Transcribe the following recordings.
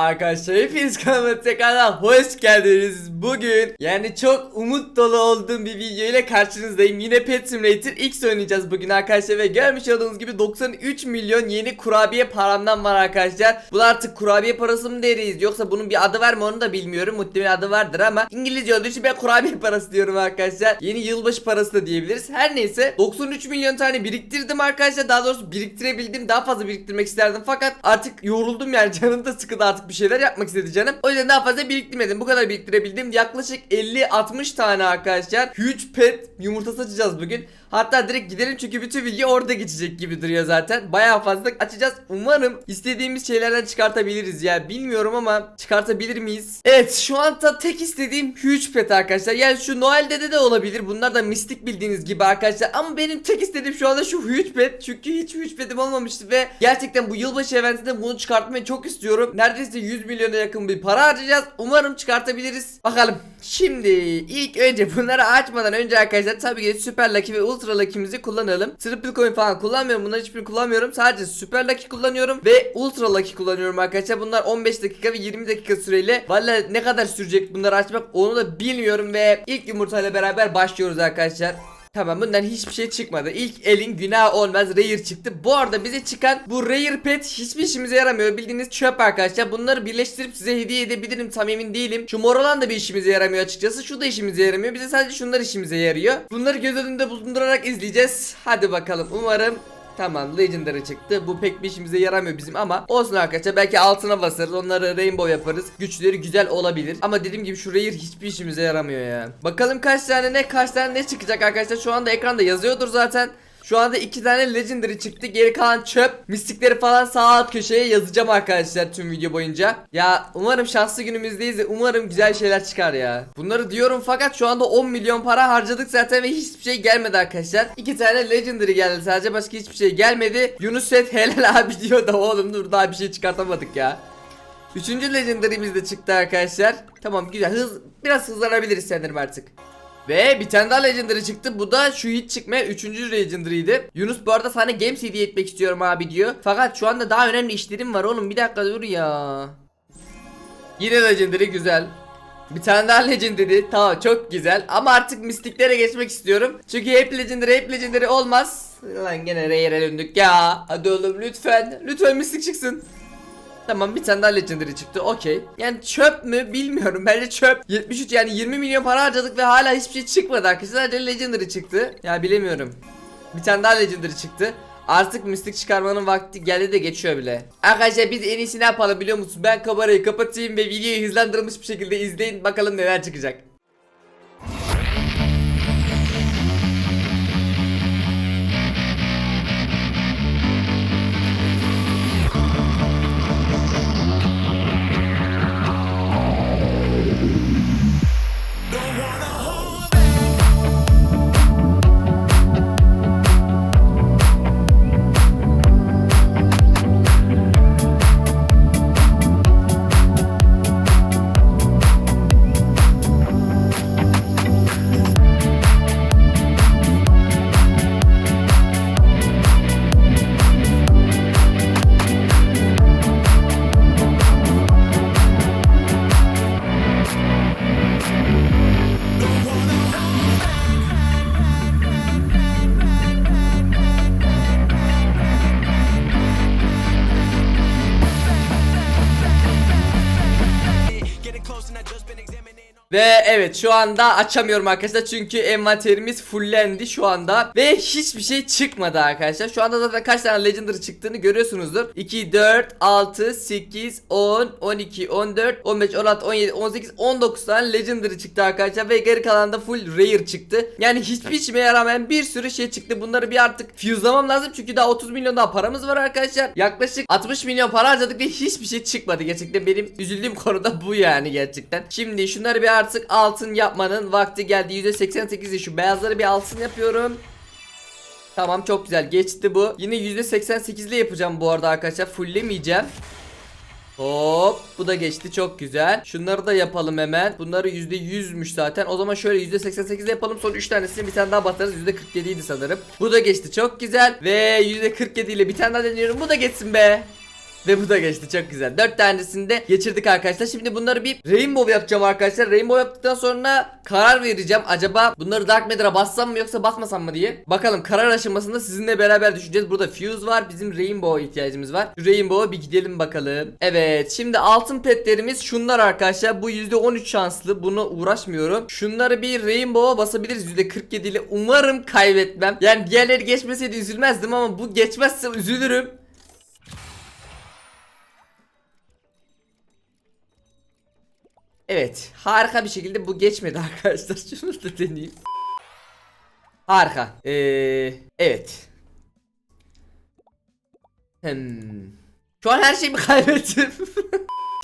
Arkadaşlar hepiniz kanalıma tekrardan hoş geldiniz. Bugün yani çok umut dolu olduğum bir video ile karşınızdayım. Yine Pet Simulator X oynayacağız bugün arkadaşlar ve görmüş olduğunuz gibi 93 milyon yeni kurabiye paramdan var arkadaşlar. Bu artık kurabiye parası mı deriz yoksa bunun bir adı var mı onu da bilmiyorum. Muhtemelen adı vardır ama İngilizce olduğu için ben kurabiye parası diyorum arkadaşlar. Yeni yılbaşı parası da diyebiliriz. Her neyse 93 milyon tane biriktirdim arkadaşlar. Daha doğrusu biriktirebildim. Daha fazla biriktirmek isterdim fakat artık yoruldum yani canım da sıkıldı artık bir şeyler yapmak istedi canım. O yüzden daha fazla biriktirmedim. Bu kadar biriktirebildim. Yaklaşık 50-60 tane arkadaşlar huge pet yumurtası açacağız bugün. Hatta direkt gidelim çünkü bütün video orada geçecek gibi duruyor zaten. Bayağı fazla açacağız. Umarım istediğimiz şeylerden çıkartabiliriz ya. Bilmiyorum ama çıkartabilir miyiz? Evet şu anda tek istediğim huge pet arkadaşlar. Yani şu Noel dede de olabilir. Bunlar da mistik bildiğiniz gibi arkadaşlar. Ama benim tek istediğim şu anda şu huge pet. Çünkü hiç huge petim olmamıştı ve gerçekten bu yılbaşı eventinde bunu çıkartmayı çok istiyorum. Neredeyse 100 milyona yakın bir para harcayacağız. Umarım çıkartabiliriz. Bakalım. Şimdi ilk önce bunları açmadan önce arkadaşlar tabii ki de Super Lucky ve Ultra Lucky'mizi kullanalım. Triple Coin falan kullanmıyorum. Bunları hiçbirini kullanmıyorum. Sadece Super Lucky kullanıyorum ve Ultra Lucky kullanıyorum arkadaşlar. Bunlar 15 dakika ve 20 dakika süreyle. Valla ne kadar sürecek bunları açmak onu da bilmiyorum ve ilk yumurtayla beraber başlıyoruz arkadaşlar. Tamam bundan hiçbir şey çıkmadı. İlk elin günah olmaz rare çıktı. Bu arada bize çıkan bu rare pet hiçbir işimize yaramıyor. Bildiğiniz çöp arkadaşlar. Bunları birleştirip size hediye edebilirim tam emin değilim. Şu mor olan da bir işimize yaramıyor açıkçası. Şu da işimize yaramıyor. Bize sadece şunlar işimize yarıyor. Bunları göz önünde bulundurarak izleyeceğiz. Hadi bakalım. Umarım Tamam Legendary çıktı. Bu pek bir işimize yaramıyor bizim ama olsun arkadaşlar. Belki altına basarız. Onları rainbow yaparız. Güçleri güzel olabilir. Ama dediğim gibi şu rare hiçbir işimize yaramıyor ya. Bakalım kaç tane ne kaç tane ne çıkacak arkadaşlar. Şu anda ekranda yazıyordur zaten. Şu anda iki tane legendary çıktı. Geri kalan çöp. Mistikleri falan sağ alt köşeye yazacağım arkadaşlar tüm video boyunca. Ya umarım şanslı günümüzdeyiz de umarım güzel şeyler çıkar ya. Bunları diyorum fakat şu anda 10 milyon para harcadık zaten ve hiçbir şey gelmedi arkadaşlar. İki tane legendary geldi sadece başka hiçbir şey gelmedi. Yunus Set helal abi diyor da oğlum dur daha bir şey çıkartamadık ya. Üçüncü legendary'miz de çıktı arkadaşlar. Tamam güzel hız biraz hızlanabiliriz sanırım artık. Ve bir tane daha Legendary çıktı. Bu da şu hiç çıkmaya 3. Legendary'ydi. Yunus bu arada sana Games hediye etmek istiyorum abi diyor. Fakat şu anda daha önemli işlerim var oğlum. Bir dakika dur ya. Yine Legendary güzel. Bir tane daha Legendary. Tamam çok güzel. Ama artık mistiklere geçmek istiyorum. Çünkü hep Legendary hep Legendary olmaz. Lan gene Rare'e döndük ya. Hadi oğlum lütfen. Lütfen mistik çıksın. Tamam bir tane daha legendary çıktı. Okey. Yani çöp mü bilmiyorum. Bence çöp. 73 yani 20 milyon para harcadık ve hala hiçbir şey çıkmadı arkadaşlar. Sadece legendary çıktı. Ya bilemiyorum. Bir tane daha legendary çıktı. Artık mistik çıkarmanın vakti geldi de geçiyor bile. Arkadaşlar biz en iyisi ne yapalım biliyor musunuz Ben kamerayı kapatayım ve videoyu hızlandırılmış bir şekilde izleyin. Bakalım neler çıkacak Ve evet şu anda açamıyorum arkadaşlar çünkü envanterimiz fullendi şu anda Ve hiçbir şey çıkmadı arkadaşlar. Şu anda zaten kaç tane legendary çıktığını görüyorsunuzdur. 2, 4, 6, 8, 10, 12, 14, 15, 16, 17, 18, 19 tane legendary çıktı arkadaşlar Ve geri kalan da full rare çıktı. Yani hiçbir işime yaramayan bir sürü şey çıktı. Bunları bir artık fuse'lamam lazım çünkü daha 30 milyon daha paramız var arkadaşlar. Yaklaşık 60 milyon para harcadık ve hiçbir şey çıkmadı. Gerçekten benim üzüldüğüm konu da bu yani gerçekten. Şimdi şunları bir artık altın yapmanın vakti geldi. %88'i şu beyazları bir altın yapıyorum. Tamam çok güzel. Geçti bu. Yine %88 ile yapacağım bu arada arkadaşlar. Fulllemeyeceğim Hop bu da geçti. Çok güzel. Şunları da yapalım hemen. Bunları %100'müş zaten. O zaman şöyle %88 ile yapalım. Son 3 tanesini bir tane daha batarız %47 idi sanırım. Bu da geçti. Çok güzel. Ve %47 ile bir tane daha deniyorum. Bu da geçsin be Ve bu da geçti çok güzel. 4 tanesini de geçirdik arkadaşlar. Şimdi bunları bir rainbow yapacağım arkadaşlar. Rainbow yaptıktan sonra karar vereceğim. Acaba bunları Dark Matter'a bassam mı yoksa basmasam mı diye. Bakalım karar aşamasında sizinle beraber düşüneceğiz. Burada fuse var. Bizim rainbow'a ihtiyacımız var. Şu rainbow'a bir gidelim bakalım. Evet şimdi altın petlerimiz şunlar arkadaşlar. Bu %13 şanslı. Buna uğraşmıyorum. Şunları bir rainbow'a basabiliriz %47 ile. Umarım kaybetmem. Yani diğerleri geçmeseydi üzülmezdim ama bu geçmezse üzülürüm. Evet harika bir şekilde bu geçmedi arkadaşlar. Şunu da deneyeyim. Harika. Ee, evet. Hmm. Şu an her şeyimi kaybettim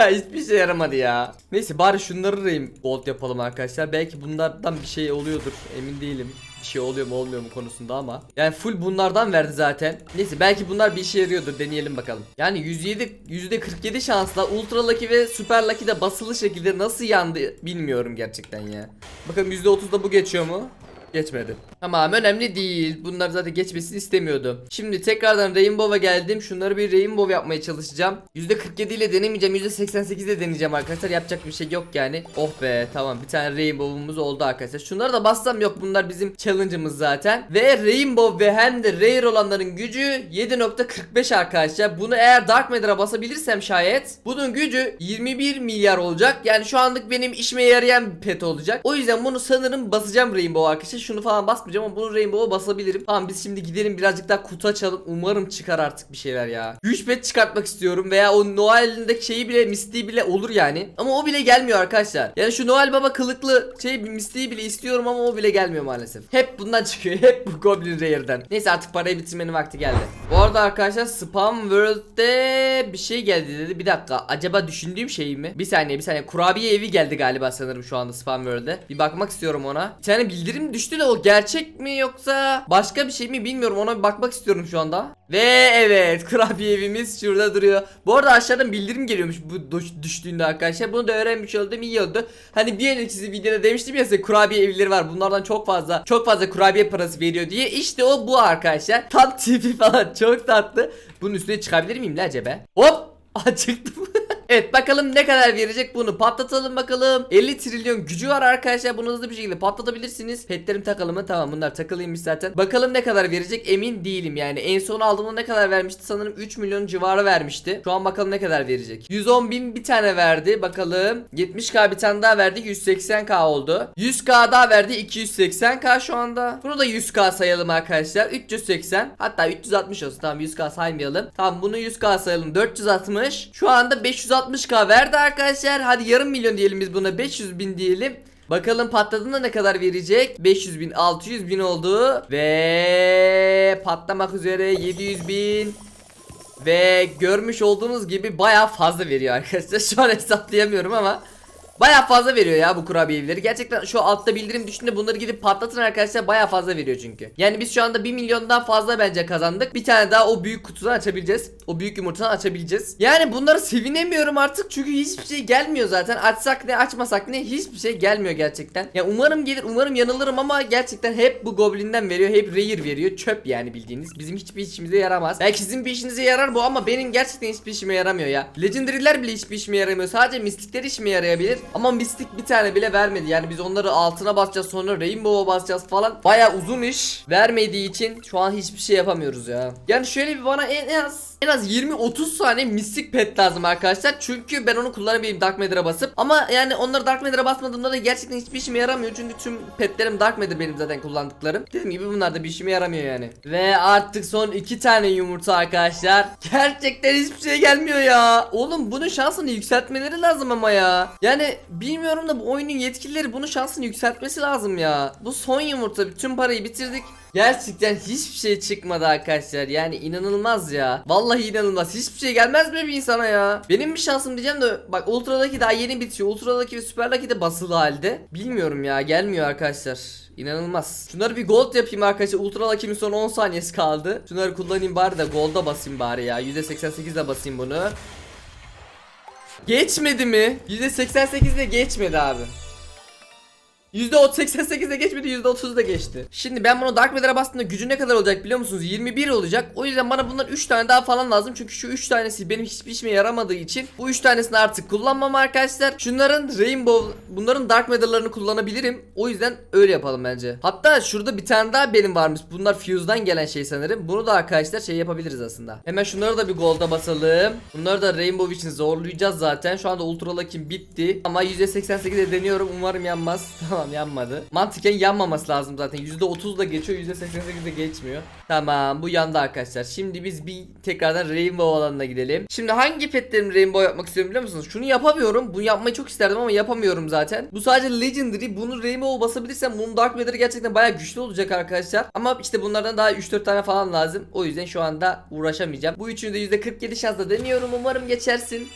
Ya hiçbir şey yaramadı ya. Neyse bari şunları reyim gold yapalım arkadaşlar. Belki bunlardan bir şey oluyordur. Emin değilim. Bir şey oluyor mu olmuyor mu konusunda ama. Yani full bunlardan verdi zaten. Neyse belki bunlar bir işe yarıyordur. Deneyelim bakalım. Yani 107 %47 şansla Ultra Lucky ve Super Lucky de basılı şekilde nasıl yandı bilmiyorum gerçekten ya. Bakalım %30'da bu geçiyor mu? Geçmedi. Tamam önemli değil. Bunlar zaten geçmesini istemiyordum. Şimdi tekrardan Rainbow'a geldim. Şunları bir Rainbow yapmaya çalışacağım. %47 ile denemeyeceğim. %88 ile deneyeceğim arkadaşlar. Yapacak bir şey yok yani. Oh be tamam bir tane Rainbow'umuz oldu arkadaşlar. Şunları da bassam yok. Bunlar bizim challenge'ımız zaten. Ve Rainbow ve hem de Rare olanların gücü 7.45 arkadaşlar. Bunu eğer Dark Matter'a basabilirsem şayet bunun gücü 21 milyar olacak. Yani şu anlık benim işime yarayan pet olacak. O yüzden bunu sanırım basacağım Rainbow arkadaşlar. Şunu falan basmayacağım ama bunu Rainbow'a basabilirim. Tamam biz şimdi gidelim birazcık daha kutu açalım. Umarım çıkar artık bir şeyler ya. 3 pet çıkartmak istiyorum veya o Noel'indeki şeyi bile Misty bile olur yani. Ama o bile gelmiyor arkadaşlar. Yani şu Noel Baba kılıklı şey Misty'yi bile istiyorum ama o bile gelmiyor maalesef. Hep bundan çıkıyor. Hep bu Goblin Rare'den. Neyse artık parayı bitirmenin vakti geldi. Bu arada arkadaşlar Spam World'de bir şey geldi dedi. Bir dakika. Acaba düşündüğüm şey mi? Bir saniye bir saniye. Kurabiye evi geldi galiba sanırım şu anda Spam World'de. Bir bakmak istiyorum ona. Bir tane bildirim düştü de o gerçek mi yoksa başka bir şey mi bilmiyorum. Ona bir bakmak istiyorum şu anda. Ve evet kurabiye evimiz şurada duruyor. Bu arada aşağıdan bildirim geliyormuş bu düş- düştüğünde arkadaşlar. Bunu da öğrenmiş oldum iyi oldu. Hani bir önceki videoda demiştim ya size kurabiye evleri var. Bunlardan çok fazla çok fazla kurabiye parası veriyor diye. İşte o bu arkadaşlar. Tam tipi falan çok tatlı. Bunun üstüne çıkabilir miyim la acaba? Hop! Aa, çıktım. Evet bakalım ne kadar verecek bunu patlatalım bakalım. 50 trilyon gücü var arkadaşlar bunu hızlı bir şekilde patlatabilirsiniz. Petlerim takılı mı? Tamam bunlar takılıymış zaten. Bakalım ne kadar verecek emin değilim yani. En son aldığımda ne kadar vermişti? Sanırım 3 milyon civarı vermişti. Şu an bakalım ne kadar verecek. 110 bin bir tane verdi bakalım. 70k bir tane daha verdi 180k oldu. 100k daha verdi 280k şu anda. Bunu da 100k sayalım arkadaşlar 380 hatta 360 olsun tamam 100k saymayalım. Tamam bunu 100k sayalım 460 Şu anda 560k verdi arkadaşlar. Hadi yarım milyon diyelim biz buna 500 bin diyelim. Bakalım patladığında ne kadar verecek? 500 bin 600 bin oldu. Ve patlamak üzere 700 bin. Ve görmüş olduğunuz gibi baya fazla veriyor arkadaşlar. Şu an hesaplayamıyorum ama Baya fazla veriyor ya bu kurabiye evleri. Gerçekten şu altta bildirim düşünde bunları gidip patlatın arkadaşlar baya fazla veriyor çünkü. Yani biz şu anda 1 milyondan fazla bence kazandık. Bir tane daha o büyük kutudan açabileceğiz. O büyük yumurtadan açabileceğiz. Yani bunları sevinemiyorum artık çünkü hiçbir şey gelmiyor zaten. Açsak ne açmasak ne hiçbir şey gelmiyor gerçekten. Ya umarım gelir umarım yanılırım ama gerçekten hep bu goblinden veriyor. Hep rare veriyor. Çöp yani bildiğiniz. Bizim hiçbir işimize yaramaz. Belki sizin bir işinize yarar bu ama benim gerçekten hiçbir işime yaramıyor ya. Legendary'ler bile hiçbir işime yaramıyor. Sadece mistikler işime yarayabilir. Ama mistik bir tane bile vermedi. Yani biz onları altına basacağız sonra rainbow'a basacağız falan. Baya uzun iş vermediği için şu an hiçbir şey yapamıyoruz ya. Yani şöyle bir bana en az en az 20-30 tane mistik pet lazım arkadaşlar. Çünkü ben onu kullanabileyim Dark Matter'a basıp. Ama yani onları Dark Matter'a basmadığımda da gerçekten hiçbir işime yaramıyor. Çünkü tüm petlerim Dark Matter benim zaten kullandıklarım. Dediğim gibi bunlar da bir işime yaramıyor yani. Ve artık son iki tane yumurta arkadaşlar. Gerçekten hiçbir şey gelmiyor ya. Oğlum bunun şansını yükseltmeleri lazım ama ya. Yani bilmiyorum da bu oyunun yetkilileri bunun şansını yükseltmesi lazım ya. Bu son yumurta bütün parayı bitirdik. Gerçekten hiçbir şey çıkmadı arkadaşlar. Yani inanılmaz ya. Vallahi inanılmaz. Hiçbir şey gelmez mi bir insana ya? Benim bir şansım diyeceğim de bak Ultra'daki daha yeni bitiyor. Ultra'daki ve Super'daki de basılı halde. Bilmiyorum ya gelmiyor arkadaşlar. İnanılmaz. Şunları bir gold yapayım arkadaşlar. Ultra Lucky'min son 10 saniyesi kaldı. Şunları kullanayım bari de gold'a basayım bari ya. %88 de basayım bunu. Geçmedi mi? %88 de geçmedi abi. %88'de geçmedi %30 da geçti. Şimdi ben bunu Dark Matter'a bastığımda gücü ne kadar olacak biliyor musunuz? 21 olacak. O yüzden bana bundan 3 tane daha falan lazım. Çünkü şu 3 tanesi benim hiçbir işime yaramadığı için bu 3 tanesini artık kullanmam arkadaşlar. Şunların Rainbow, bunların Dark Matter'larını kullanabilirim. O yüzden öyle yapalım bence. Hatta şurada bir tane daha benim varmış. Bunlar Fuse'dan gelen şey sanırım. Bunu da arkadaşlar şey yapabiliriz aslında. Hemen şunları da bir golda basalım. Bunları da Rainbow için zorlayacağız zaten. Şu anda Ultra Luck'im bitti. Ama %88'e deniyorum. Umarım yanmaz. Tamam yanmadı. Mantıken yanmaması lazım zaten. %30 da geçiyor. %88'de geçmiyor. Tamam bu yandı arkadaşlar. Şimdi biz bir tekrardan Rainbow alanına gidelim. Şimdi hangi petlerimi Rainbow yapmak istiyorum biliyor musunuz? Şunu yapamıyorum. Bunu yapmayı çok isterdim ama yapamıyorum zaten. Bu sadece Legendary. Bunu Rainbow basabilirsem bunun Dark Matter'ı gerçekten bayağı güçlü olacak arkadaşlar. Ama işte bunlardan daha 3-4 tane falan lazım. O yüzden şu anda uğraşamayacağım. Bu üçünü de %47 şansla deniyorum. Umarım geçersin.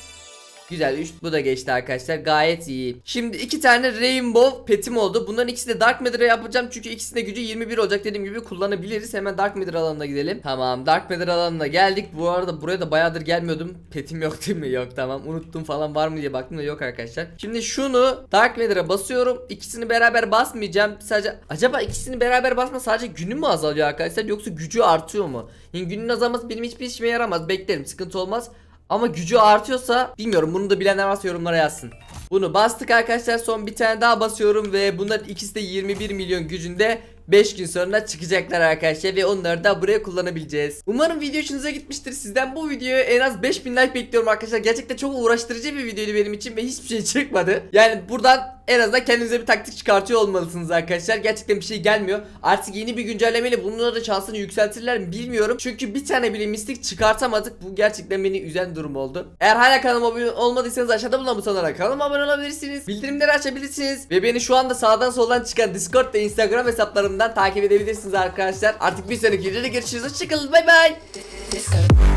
Güzel 3 bu da geçti arkadaşlar gayet iyi. Şimdi iki tane rainbow petim oldu. Bunların ikisi de Dark Matter'a yapacağım çünkü ikisinin de gücü 21 olacak dediğim gibi kullanabiliriz. Hemen Dark Matter alanına gidelim. Tamam Dark Matter alanına geldik. Bu arada buraya da bayağıdır gelmiyordum. Petim yok değil mi? Yok tamam unuttum falan var mı diye baktım da yok arkadaşlar. Şimdi şunu Dark Matter'a basıyorum. İkisini beraber basmayacağım. Sadece acaba ikisini beraber basma sadece günü mü azalıyor arkadaşlar yoksa gücü artıyor mu? Yani günün azalması benim hiçbir işime yaramaz. Beklerim sıkıntı olmaz. Ama gücü artıyorsa bilmiyorum bunu da bilenler varsa yorumlara yazsın. Bunu bastık arkadaşlar son bir tane daha basıyorum ve bunların ikisi de 21 milyon gücünde 5 gün sonra çıkacaklar arkadaşlar ve onları da buraya kullanabileceğiz. Umarım video hoşunuza gitmiştir. Sizden bu videoya en az 5000 like bekliyorum arkadaşlar. Gerçekten çok uğraştırıcı bir videoydu benim için ve hiçbir şey çıkmadı. Yani buradan en azından kendinize bir taktik çıkartıyor olmalısınız arkadaşlar. Gerçekten bir şey gelmiyor. Artık yeni bir güncellemeyle bunların da şansını yükseltirler mi bilmiyorum. Çünkü bir tane bile mistik çıkartamadık. Bu gerçekten beni üzen durum oldu. Eğer hala kanalıma abone olmadıysanız aşağıda bulunan butonlara kanalıma abone olabilirsiniz. Bildirimleri açabilirsiniz. Ve beni şu anda sağdan soldan çıkan Discord ve Instagram hesaplarımdan takip edebilirsiniz arkadaşlar. Artık bir sonraki videoda görüşürüz. Hoşçakalın. Bay bay. Disco.